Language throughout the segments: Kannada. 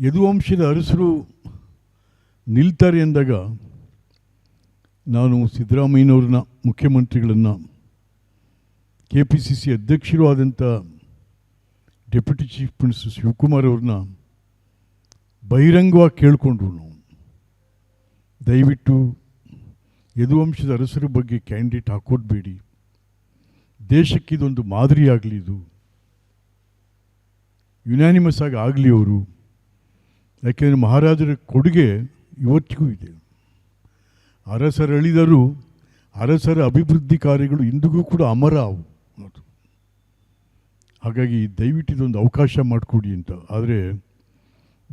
ಯದುವಂಶದ ಅರಸರು ನಿಲ್ತಾರೆ ಎಂದಾಗ ನಾನು ಸಿದ್ದರಾಮಯ್ಯನವ್ರನ್ನ ಮುಖ್ಯಮಂತ್ರಿಗಳನ್ನು ಕೆ ಪಿ ಸಿ ಸಿ ಅಧ್ಯಕ್ಷರೂ ಆದಂಥ ಡೆಪ್ಯೂಟಿ ಚೀಫ್ ಮಿನಿಸ್ಟರ್ ಶಿವಕುಮಾರ್ ಅವ್ರನ್ನ ಬಹಿರಂಗವಾಗಿ ಕೇಳಿಕೊಂಡ್ರು ದಯವಿಟ್ಟು ಯದುವಂಶದ ಅರಸರ ಬಗ್ಗೆ ಕ್ಯಾಂಡಿಡೇಟ್ ದೇಶಕ್ಕೆ ಇದೊಂದು ಮಾದರಿ ಆಗಲಿ ಇದು. ಯುನಾನಿಮಸ್ ಆಗಿ ಆಗಲಿ ಅವರು. ಯಾಕೆಂದರೆ ಮಹಾರಾಜರ ಕೊಡುಗೆ ಇವತ್ತಿಗೂ ಇದೆ. ಅರಸರಳಿದರು ಅರಸರ ಅಭಿವೃದ್ಧಿ ಕಾರ್ಯಗಳು ಇಂದಿಗೂ ಕೂಡ ಅಮರ ಅವು ಹಾಗಾಗಿ ದಯವಿಟ್ಟು ಇದೊಂದು ಅವಕಾಶ ಮಾಡಿಕೊಡಿ ಅಂತ. ಆದರೆ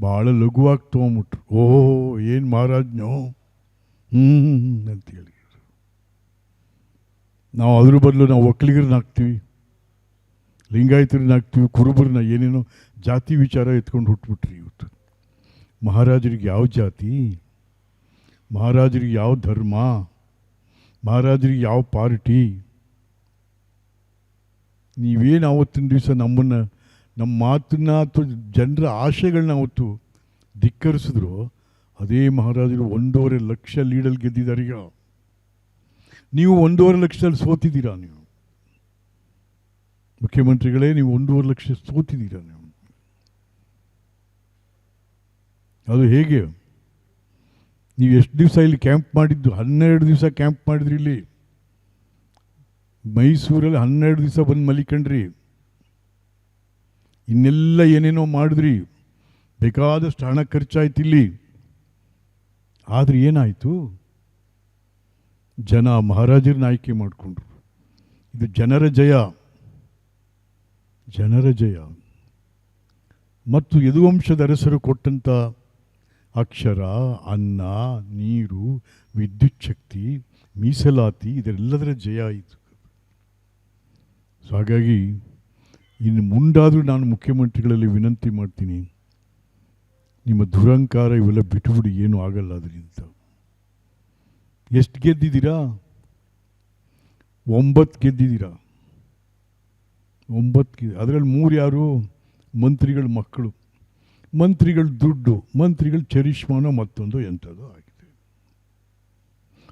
ಭಾಳ ಲಘುವಾಗಿ ತೊಗೊಂಬಿಟ್ರು. ಓಹೋ, ಏನು ಮಹಾರಾಜ್ನೋ? ಹ್ಞೂ ಅಂತ ಹೇಳಿದ್ರು. ನಾವು ಅದ್ರ ಬದಲು ನಾವು ಒಕ್ಕಲಿಗರನ್ನ ಹಾಕ್ತೀವಿ ಲಿಂಗಾಯತರನ್ನ ಹಾಕ್ತೀವಿ ಕುರುಬರನ್ನ, ಏನೇನೋ ಜಾತಿ ವಿಚಾರ ಎತ್ಕೊಂಡು ಹುಟ್ಬಿಟ್ರಿ ಇವತ್ತು. ಮಹಾರಾಜರಿಗೆ ಯಾವ ಜಾತಿ? ಮಹಾರಾಜರಿಗೆ ಯಾವ ಧರ್ಮ? ಮಹಾರಾಜರಿಗೆ ಯಾವ ಪಾರ್ಟಿ? ನೀವೇನು ಆವತ್ತಿನ ದಿವಸ ನಮ್ಮನ್ನು, ನಮ್ಮ ಮಾತನ್ನ ಅಥವಾ ಜನರ ಆಶೆಗಳನ್ನ ಅವತ್ತು ಧಿಕ್ಕರಿಸಿದ್ರು, ಅದೇ ಮಹಾರಾಜರು ಒಂದೂವರೆ ಲಕ್ಷ ಲೀಡಲ್ಲಿ ಗೆದ್ದಿದ್ದಾರೆ ಈಗ. ನೀವು ಒಂದೂವರೆ ಲಕ್ಷದಲ್ಲಿ ಸೋತಿದ್ದೀರಾ ನೀವು? ಮುಖ್ಯಮಂತ್ರಿಗಳೇ, ನೀವು ಒಂದೂವರೆ ಲಕ್ಷ ಸೋತಿದ್ದೀರಾ ನೀವು? ಅದು ಹೇಗೆ? ನೀವು ಎಷ್ಟು ದಿವಸ ಇಲ್ಲಿ ಕ್ಯಾಂಪ್ ಮಾಡಿದ್ದು? ಹನ್ನೆರಡು ದಿವಸ ಕ್ಯಾಂಪ್ ಮಾಡಿದ್ರಿ ಇಲ್ಲಿ. ಮೈಸೂರಲ್ಲಿ ಹನ್ನೆರಡು ದಿವಸ ಬಂದು ಮಲಿಕಂಡ್ರಿ. ಇನ್ನೆಲ್ಲ ಏನೇನೋ ಮಾಡಿದ್ರಿ. ಬೇಕಾದಷ್ಟು ಹಣ ಖರ್ಚಾಯ್ತು ಇಲ್ಲಿ. ಆದರೆ ಏನಾಯಿತು? ಜನ ಮಹಾರಾಜರನ್ನ ಆಯ್ಕೆ ಮಾಡಿಕೊಂಡ್ರು. ಇದು ಜನರ ಜಯ. ಜನರ ಜಯ. ಮತ್ತು ಯದುವಂಶದ ಅರಸರು ಕೊಟ್ಟಂಥ ಅಕ್ಷರ, ಅನ್ನ, ನೀರು, ವಿದ್ಯುತ್ ಶಕ್ತಿ, ಮೀಸಲಾತಿ, ಇದೆಲ್ಲದರ ಜಯ ಆಯಿತು ಸೊ ಹಾಗಾಗಿ ಇನ್ನು ಮುಂದಾದರೂ ನಾನು ಮುಖ್ಯಮಂತ್ರಿಗಳಲ್ಲಿ ವಿನಂತಿ ಮಾಡ್ತೀನಿ. ನಿಮ್ಮ ದುರಂಕಾರ ಇವೆಲ್ಲ ಬಿಟ್ಟುಬಿಡಿ ಏನೂ ಆಗಲ್ಲ ಅದರಿಂದ. ಎಷ್ಟು ಗೆದ್ದಿದ್ದೀರಾ? ಒಂಬತ್ತು ಗೆದ್ದಿದ್ದೀರಾ? ಒಂಬತ್ತು ಅದರಲ್ಲಿ ಮೂರು ಯಾರು? ಮಂತ್ರಿಗಳ, ಮಕ್ಕಳು. ಮಂತ್ರಿಗಳ ದುಡ್ಡು, ಮಂತ್ರಿಗಳ ಚರಿಷ್ಮಾನ ಮತ್ತೊಂದು ಎಂಥದ್ದು ಆಗಿದೆ.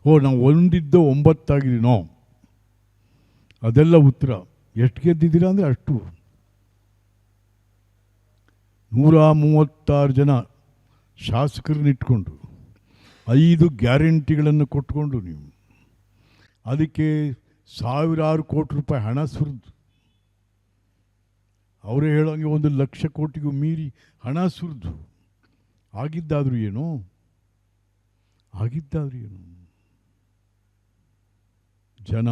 ಓ, ನಾವು ಒಂದಿದ್ದ ಒಂಬತ್ತಾಗಿದ್ದೀನೋ ಅದೆಲ್ಲ ಉತ್ತರ. ಎಷ್ಟು ಗೆದ್ದಿದ್ದೀರಾ ಅಂದರೆ ಅಷ್ಟು. ನೂರ ಮೂವತ್ತಾರು ಜನ ಶಾಸಕರನ್ನ ಇಟ್ಕೊಂಡು ಐದು ಗ್ಯಾರಂಟಿಗಳನ್ನು ಕೊಟ್ಕೊಂಡು ನೀವು. ಅದಕ್ಕೆ ಸಾವಿರಾರು ಕೋಟಿ ರೂಪಾಯಿ ಹಣ ಸುರಿದು. ಅವರೇ ಹೇಳೋಂಗೆ ಒಂದು ಲಕ್ಷ ಕೋಟಿಗೂ ಮೀರಿ ಹಣ ಸುರಿದು. ಆಗಿದ್ದಾದರೂ ಏನು? ಆಗಿದ್ದಾದರೂ ಏನು? ಜನ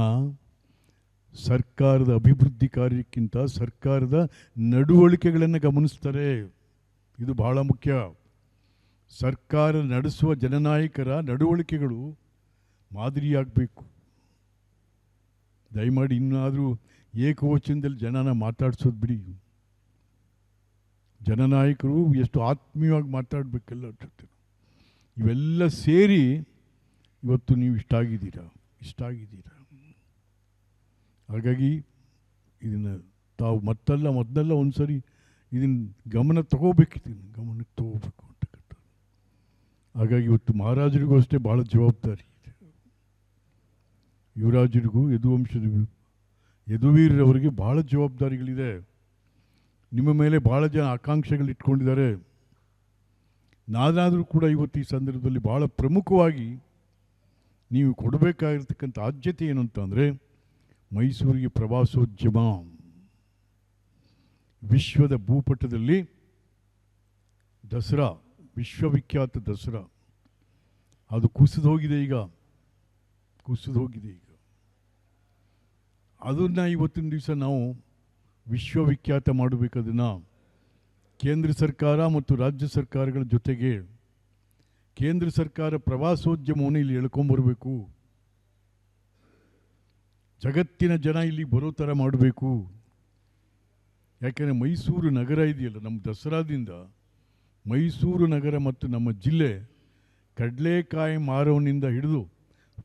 ಸರ್ಕಾರದ ಅಭಿವೃದ್ಧಿ ಕಾರ್ಯಕ್ಕಿಂತ ಸರ್ಕಾರದ ನಡವಳಿಕೆಗಳನ್ನು ಗಮನಿಸ್ತಾರೆ. ಇದು ಬಹಳ ಮುಖ್ಯ. ಸರ್ಕಾರ ನಡೆಸುವ ಜನನಾಯಕರ ನಡವಳಿಕೆಗಳು ಮಾದರಿಯಾಗಬೇಕು. ದಯಮಾಡಿ ಇನ್ನಾದರೂ ಏಕವಚನದಲ್ಲಿ ಜನನ ಮಾತಾಡ್ಸೋದು ಬಿಡಿ. ಜನನಾಯಕರು ಎಷ್ಟು ಆತ್ಮೀಯವಾಗಿ ಮಾತಾಡಬೇಕೆಲ್ಲ ಅನ್ಸುತ್ತೆ. ಇವೆಲ್ಲ ಸೇರಿ ಇವತ್ತು ನೀವು ಇಷ್ಟ ಆಗಿದ್ದೀರಾ? ಇಷ್ಟ ಆಗಿದ್ದೀರಾ? ಹಾಗಾಗಿ ಇದನ್ನು ತಾವು ಮತ್ತಲ್ಲ, ಮೊದಲೆಲ್ಲ ಒಂದು ಸರಿ ಇದನ್ನು ಗಮನ ತಗೋಬೇಕಿದ್ದೀನಿ ಗಮನಕ್ಕೆ ತಗೋಬೇಕು ಅಂತಕ್ಕಂಥ ಹಾಗಾಗಿ ಇವತ್ತು ಮಹಾರಾಜರಿಗೂ ಅಷ್ಟೇ ಭಾಳ ಜವಾಬ್ದಾರಿ ಇದೆ. ಯುವರಾಜರಿಗೂ ಯದುವಂಶದ ಯದುವೀರರವರಿಗೆ ಭಾಳ ಜವಾಬ್ದಾರಿಗಳಿದೆ. ನಿಮ್ಮ ಮೇಲೆ ಭಾಳ ಜನ ಆಕಾಂಕ್ಷೆಗಳು ಇಟ್ಕೊಂಡಿದ್ದಾರೆ ನಾನಾದರೂ ಕೂಡ ಇವತ್ತು ಈ ಸಂದರ್ಭದಲ್ಲಿ ಭಾಳ ಪ್ರಮುಖವಾಗಿ ನೀವು ಕೊಡಬೇಕಾಗಿರ್ತಕ್ಕಂಥ ಆದ್ಯತೆ ಏನು ಅಂತಂದರೆ ಮೈಸೂರಿಗೆ ಪ್ರವಾಸೋದ್ಯಮ. ವಿಶ್ವದ ಭೂಪಟದಲ್ಲಿ ದಸರಾ, ವಿಶ್ವವಿಖ್ಯಾತ ದಸರಾ. ಅದು ಕುಸಿದು ಹೋಗಿದೆ ಈಗ. ಕುಸಿದು ಹೋಗಿದೆ ಈಗ. ಅದನ್ನು ಇವತ್ತಿನ ದಿವಸ ನಾವು ವಿಶ್ವವಿಖ್ಯಾತ ಮಾಡಬೇಕು ಅದನ್ನು ಕೇಂದ್ರ ಸರ್ಕಾರ ಮತ್ತು ರಾಜ್ಯ ಸರ್ಕಾರಗಳ ಜೊತೆಗೆ ಕೇಂದ್ರ ಸರ್ಕಾರ ಪ್ರವಾಸೋದ್ಯಮವನ್ನು ಇಲ್ಲಿ ಎಳ್ಕೊಂಬರಬೇಕು ಜಗತ್ತಿನ ಜನ ಇಲ್ಲಿ ಬರೋ ಥರ ಮಾಡಬೇಕು. ಯಾಕೆಂದರೆ ಮೈಸೂರು ನಗರ ಇದೆಯಲ್ಲ, ನಮ್ಮ ದಸರಾದಿಂದ ಮೈಸೂರು ನಗರ ಮತ್ತು ನಮ್ಮ ಜಿಲ್ಲೆ ಕಡಲೆಕಾಯಿ ಮಾರೋನಿಂದ ಹಿಡಿದು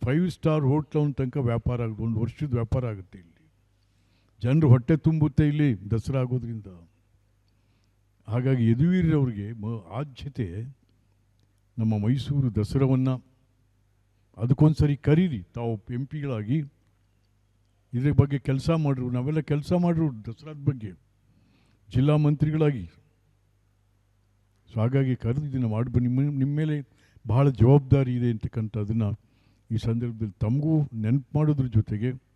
ಫೈವ್ ಸ್ಟಾರ್ ಹೋಟ್ಲವನ ತನಕ ವ್ಯಾಪಾರ ಆಗುತ್ತೆ, ಒಂದು ವರ್ಷದ ವ್ಯಾಪಾರ ಆಗುತ್ತೆ ಜನರು ಹೊಟ್ಟೆ ತುಂಬುತ್ತೆ ಇಲ್ಲಿ ದಸರಾ ಆಗೋದ್ರಿಂದ. ಹಾಗಾಗಿ ಯದುವೀರವ್ರಿಗೆ ಮ, ಆದ್ಯತೆ ನಮ್ಮ ಮೈಸೂರು ದಸರಾವನ್ನು ಅದಕ್ಕೊಂದ್ಸರಿ ಕರೀರಿ. ತಾವು ಎಂ ಪಿಗಳಾಗಿ ಇದ್ರ ಬಗ್ಗೆ ಕೆಲಸ ಮಾಡಿರು, ನಾವೆಲ್ಲ ಕೆಲಸ ಮಾಡಿರು ದಸರಾದ ಬಗ್ಗೆ. ಜಿಲ್ಲಾ ಮಂತ್ರಿಗಳಾಗಿ. ಸೊ ಹಾಗಾಗಿ ಕರೆದು ಇದನ್ನು ಮಾಡಿ ನಿಮ್ಮ ನಿಮ್ಮ ಮೇಲೆ ಬಹಳ ಜವಾಬ್ದಾರಿ ಇದೆ ಅಂತಕ್ಕಂಥದ್ದನ್ನು ಈ ಸಂದರ್ಭದಲ್ಲಿ ತಮಗೂ ನೆನಪು ಮಾಡೋದ್ರ ಜೊತೆಗೆ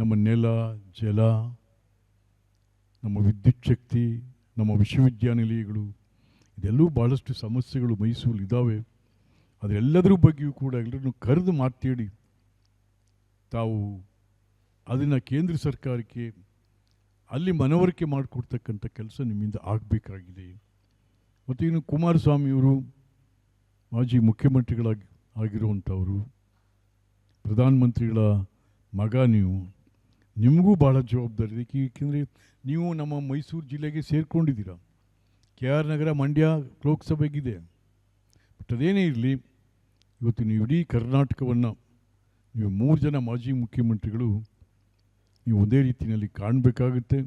ನಮ್ಮ ನೆಲ, ಜಲ, ನಮ್ಮ ವಿದ್ಯುತ್ ಶಕ್ತಿ, ನಮ್ಮ ವಿಶ್ವವಿದ್ಯಾನಿಲಯಗಳು, ಇದೆಲ್ಲವೂ ಭಾಳಷ್ಟು ಸಮಸ್ಯೆಗಳು ಮೈಸೂರಲ್ಲಿ ಇದ್ದಾವೆ. ಅದರೆಲ್ಲದರ ಬಗ್ಗೆಯೂ ಕೂಡ ಎಲ್ಲರನ್ನು ಕರೆದು ಮಾತಾಡಿ. ತಾವು ಅದನ್ನು ಕೇಂದ್ರ ಸರ್ಕಾರಕ್ಕೆ ಅಲ್ಲಿ ಮನವರಿಕೆ ಮಾಡಿಕೊಡ್ತಕ್ಕಂಥ ಕೆಲಸ ನಿಮ್ಮಿಂದ ಆಗಬೇಕಾಗಿದೆ. ಮತ್ತು ಇನ್ನು ಕುಮಾರಸ್ವಾಮಿಯವರು ಮಾಜಿ ಮುಖ್ಯಮಂತ್ರಿಗಳಾಗಿ, ಆಗಿರುವಂಥವರು, ಪ್ರಧಾನಮಂತ್ರಿಗಳ ಮಗ ನೀವು. ನಿಮಗೂ ಭಾಳ ಜವಾಬ್ದಾರಿ ಇದೆ. ಏಕೆಂದರೆ ನೀವು ನಮ್ಮ ಮೈಸೂರು ಜಿಲ್ಲೆಗೆ ಸೇರಿಕೊಂಡಿದ್ದೀರ. ಕೆ ಆರ್ ನಗರ ಮಂಡ್ಯ ಲೋಕಸಭೆಗಿದೆ. ಬಟ್ ಅದೇನೇ ಇರಲಿ, ಇವತ್ತು ನೀವು ಇಡೀ ಕರ್ನಾಟಕವನ್ನು ನೀವು ಮೂರು ಜನ ಮಾಜಿ ಮುಖ್ಯಮಂತ್ರಿಗಳು ನೀವು ಒಂದೇ ರೀತಿಯಲ್ಲಿ ಕಾಣಬೇಕಾಗುತ್ತೆ.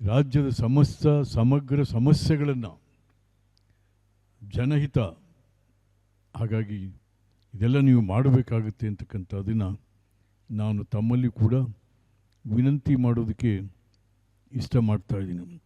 ರಾಜ್ಯದ ಸಮಸ್ತ ಸಮಗ್ರ ಸಮಸ್ಯೆಗಳನ್ನು ಜನಹಿತ ಹಾಗಾಗಿ ಇದೆಲ್ಲ ನೀವು ಮಾಡಬೇಕಾಗುತ್ತೆ ಅಂತಕ್ಕಂಥದ್ದನ್ನು ನಾನು ತಮ್ಮಲ್ಲಿ ಕೂಡ ವಿನಂತಿ ಮಾಡೋದಕ್ಕೆ ಇಷ್ಟ ಮಾಡ್ತಾ ಇದ್ದೀನಿ.